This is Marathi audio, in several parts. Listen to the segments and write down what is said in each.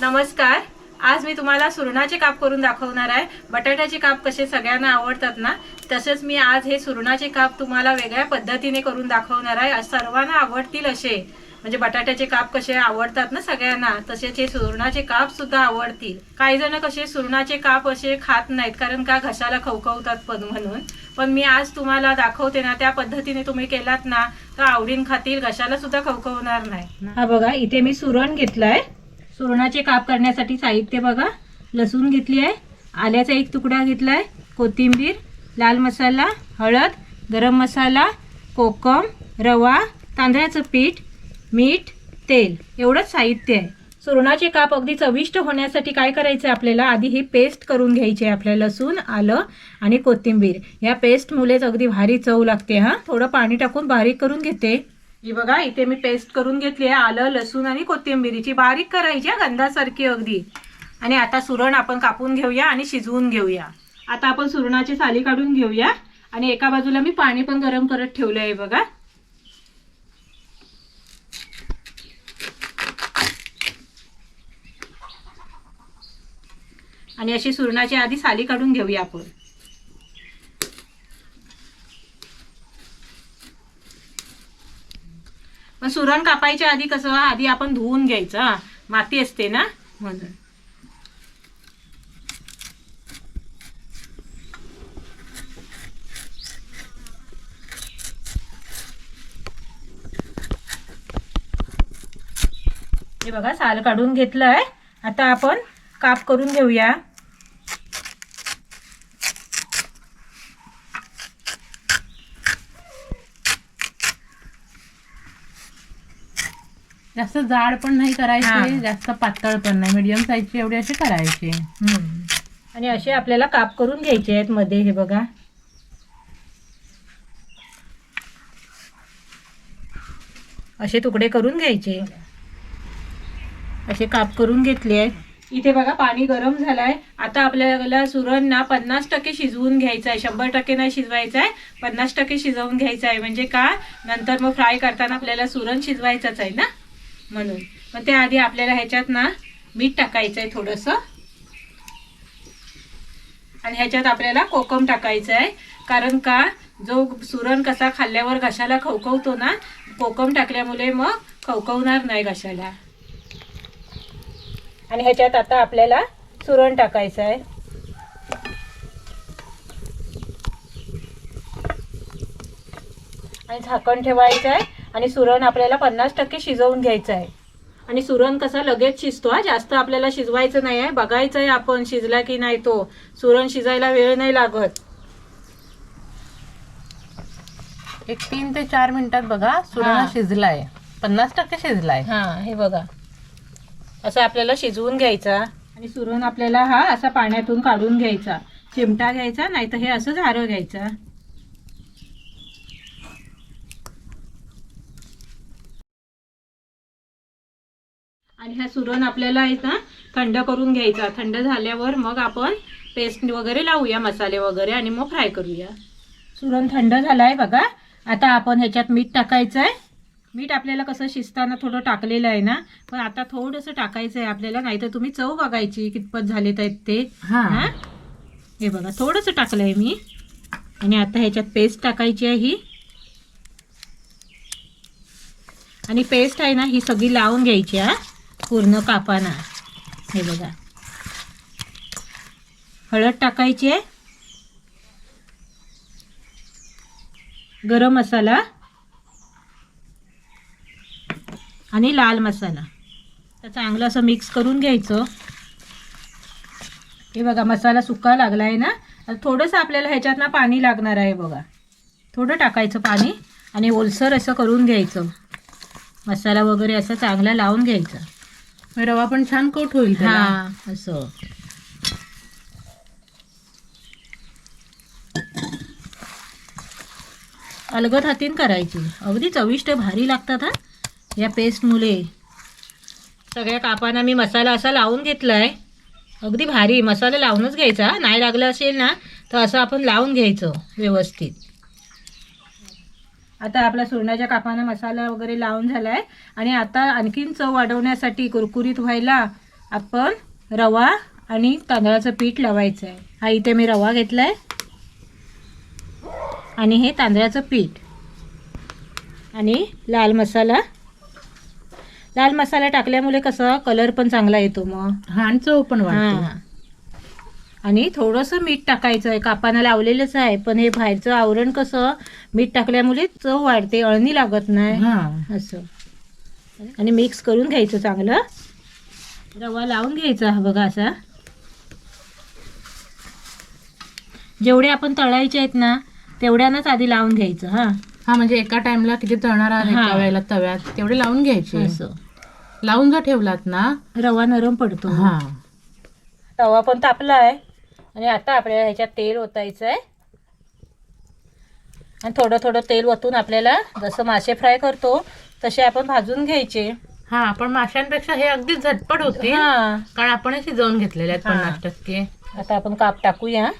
नमस्कार. आज मी तुम्हाला सुरणाचे काप करून दाखवणार आहे. बटाट्याचे काप कसे सगळ्यांना आवडतात ना तसेच मी आज हे सुरणाचे काप तुम्हाला वेगळ्या पद्धतीने करून दाखवणार आहे. आज सर्वांना आवडतील असे. म्हणजे बटाट्याचे काप कसे आवडतात ना सगळ्यांना तसेच हे सुरणाचे काप सुद्धा आवडतील. काही जण कसे सुरणाचे काप असे खात नाहीत कारण का घशाला खवखवतात पण म्हणून. पण मी आज तुम्हाला दाखवते ना त्या पद्धतीने तुम्ही केलात ना तर आवडीन खातील घशाला सुद्धा खवखवणार नाही हा बघा इथे मी सुरण घेतलाय. सुरणाचे काप करण्यासाठी साहित्य बघा. लसूण घेतली आहे. आल्याचा एक तुकडा घेतला आहे कोथिंबीर लाल मसाला हळद गरम मसाला कोकम रवा तांदळाचं पीठ मीठ तेल. एवढंच साहित्य आहे. सुरणाचे काप अगदी चविष्ट होण्यासाठी काय करायचं आहे आपल्याला? आधी ही पेस्ट करून घ्यायची आहे आपल्या लसूण आलं आणि कोथिंबीर. या पेस्टमुळेच अगदी भारी चव लागते हां. थोडं पाणी टाकून बारीक करून घेते. ही बघा इथे मी पेस्ट करून घेतली आहे आलं लसूण आणि कोथिंबिरीची. बारीक करायची आहे गंधासारखी अगदी. आणि आता सुरण आपण कापून घेऊया आणि शिजवून घेऊया. आता आपण सुरणाची साली काढून घेऊया. आणि एका बाजूला मी पाणी पण गरम करत ठेवलं आहे बघा. आणि अशी सुरणाची आधी साली काढून घेऊया आपण. सुरण कापायच्या आधी कसं आधी आपण धुवून घ्यायचं. माती असते ना? म्हणून. हे बघा साल काढून घेतलंय. आता आपण काप करून घेऊया. जास्त जाड पण नाही करायचे हा. जास्त पातळ पण नाही. मीडियम साईजचे एवढे असे करायचे. आणि असे आपल्याला काप करून घ्यायचे आहेत मध्ये हे बघा. असे तुकडे करून घ्यायचे. असे काप करून घेतले आहेत. इथे बघा पाणी गरम झालंय. आता आपल्याला सुरण ना पन्नास टक्के शिजवून घ्यायचं आहे. शंभर टक्के नाही शिजवायचं आहे. पन्नास टक्के शिजवून घ्यायचं आहे. म्हणजे का? नंतर मग फ्राय करताना आपल्याला सुरण शिजवायचंच आहे ना? म्हणून. मग त्याआधी आपल्याला ह्याच्यात ना मीठ टाकायचं आहे थोडंसं. आणि ह्याच्यात आपल्याला कोकम टाकायचं आहे कारण का जो सुरण कसा खाल्ल्यावर घशाला खवखवतो ना कोकम टाकल्यामुळे मग खवखवणार नाही घशाला. आणि ह्याच्यात आता आपल्याला सुरण टाकायचं आहे आणि झाकण ठेवायचं आहे आणि सुरण आपल्याला पन्नास टक्के शिजवून घ्यायचं आहे आणि सुरण कसा लगेच शिजतो हा? जास्त आपल्याला शिजवायचं नाही आहे. बघायचं आहे आपण शिजला की नाही तो. सुरण शिजायला वेळ नाही लागत. एक तीन ते चार मिनिटात बघा सुरण हा. शिजलाय. पन्नास टक्के शिजलाय. हा हे बघा. असं आपल्याला शिजवून घ्यायचा. आणि सुरण आपल्याला हा असा पाण्यातून काढून घ्यायचा. चिमटा घ्यायचा नाही तर हे असं झारं घ्यायचा. आणि हा सुरण आपल्याला आहे ना थंड करून घ्यायचा. थंड झाल्यावर मग आपण पेस्ट वगैरे लावूया मसाले वगैरे आणि मग फ्राय करूया. सुरण थंड झालाय बघा. आता आपण ह्याच्यात मीठ टाकायचं आहे मीठ आपल्याला कसं शिजताना थोडं टाकलेलं आहे ना पण आता थोडंसं टाकायचं आहे आपल्याला नाही तर तुम्ही चव बघायची कितपत झालेत आहेत ते. हा. हा? हे बघा थोडंसं टाकलं आहे मी. आणि आता ह्याच्यात पेस्ट टाकायची आहे ही. आणि पेस्ट आहे ना ही सगळी लावून घ्यायची हा. पूर्ण कापाना. हे बघा. हळद टाकायची आहे. गरम मसाला. आणि लाल मसाला. तर चांगलं असं मिक्स करून घ्यायचं. हे बघा मसाला सुका लागला आहे ना थोडंसं आपल्याला ह्याच्यात ना पाणी लागणार आहे बघा. थोडं टाकायचं पाणी आणि ओलसर असं करून घ्यायचं. मसाला वगैरे असं चांगला लावून घ्यायचा. रवा पण छान कोट होईल हा असं. अलगद हातीन करायची. अगदी चविष्ट भारी लागतात हा. या पेस्टमुळे सगळ्या कापांना मी मसाला असा लावून घेतला आहे अगदी भारी. मसाला लावूनच घ्यायचा हा. नाही लागला असेल ना तर असं आपण लावून घ्यायचं व्यवस्थित. आता आपला सुरणाच्या कापांना मसाला वगैरे लावून झाला आहे आणि आता आणखीन चव वाढवण्यासाठी कुरकुरीत व्हायला आपण रवा आणि तांदळाचं पीठ लावायचं आहे हा इथे मी रवा घेतला आहे आणि हे तांदळाचं पीठ. आणि लाल मसाला. लाल मसाला टाकल्यामुळे कसं कलर पण चांगला येतो मग. हा चव पण वाढते. आणि थोडंसं मीठ टाकायचं आहे. कापानं लावलेलंच आहे. पण हे बाहेरचं आवरण कसं मीठ टाकल्यामुळे चव वाढते अळणी लागत नाही. हा. असं. आणि मिक्स करून घ्यायचं चांगलं. रवा लावून घ्यायचा हा बघा असा. जेवढे आपण तळायचे आहेत ना तेवढ्यानंच आधी लावून घ्यायचं हा. हा म्हणजे एका टाइमला किती तळणार आहे वेळेला तव्यात. तेवढे लावून घ्यायचे. असं. लावून जर ठेवलात ना रवा नरम पडतो. हा. तवा पण तापला आहे आणि आता आपल्याला ह्याच्यात तेल ओतायचं आहे आणि थोडं थोडं तेल ओतून आपल्याला जसं मासे फ्राय करतो तसे आपण भाजून घ्यायचे. हा पण माशांपेक्षा हे अगदी झटपट होते हा. कारण आपण शिजवून घेतलेले आहेत. पन्नास टक्के. आता आपण काप टाकूया.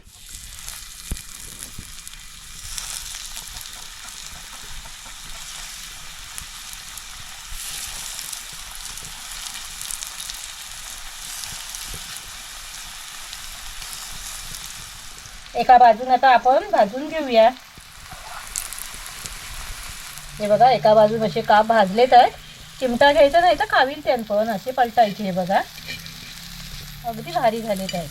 एका बाजून आता आपण भाजून घेऊया. हे बघा एका बाजून असे काप भाजलेत आहेत. चिमटा घ्यायचा नाही तर कावील त्यान पण असे पलटायचे हे बघा. अगदी भारी झालेत आहेत.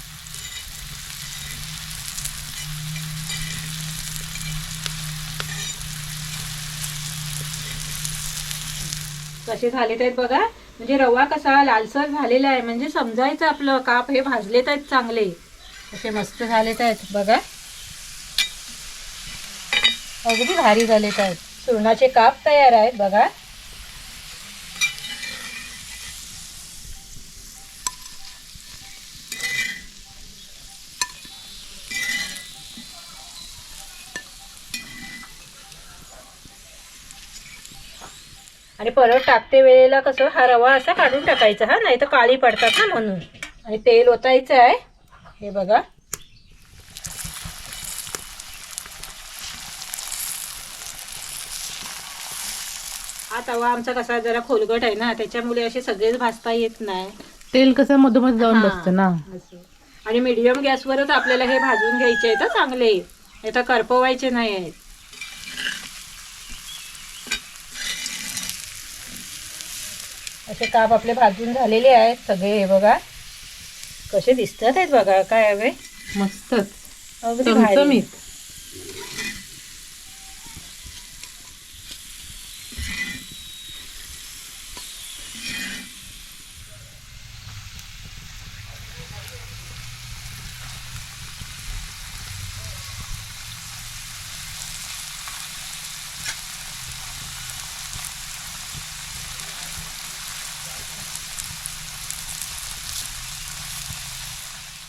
कसे झालेत आहेत बघा. म्हणजे रवा कसा लालसर झालेला आहे. म्हणजे समजायचं आपलं काप हे भाजलेत आहेत चांगले. असे मस्त झालेत आहेत बघा. अगदी भारी झालेत आहेत. सुरणाचे काप तयार आहेत बघा. आणि परत टाकते वेळेला कसं हा रवा असा काढून टाकायचा हा नाही तर काळी पडतात ना म्हणून. आणि तेल ओतायचं आहे. हे बघा. हा तवा आमचा कसा जरा खोलगट आहे ना त्याच्यामुळे असे सगळेच भाजता येत नाही. तेल कसं मधोमध जाऊन हा. बसतं ना. असं. आणि मीडियम गॅसवरच आपल्याला हे भाजून घ्यायचे आहेत हं चांगले. नाही तर करपवायचे नाही आहेत. असे काप आपले भाजून झालेले आहेत सगळे हे बघा. कसे दिसतात आहेत बघा काय हवे? मस्तच. अगदी भारी. चमचमीत.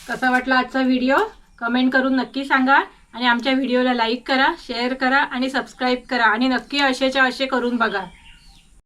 कसा वाटला आजचा व्हिडिओ कमेंट करून नक्की सांगा आणि आमच्या व्हिडिओला लाईक करा शेअर करा आणि सबस्क्राईब करा. आणि नक्की असेच्या असे करून बघा.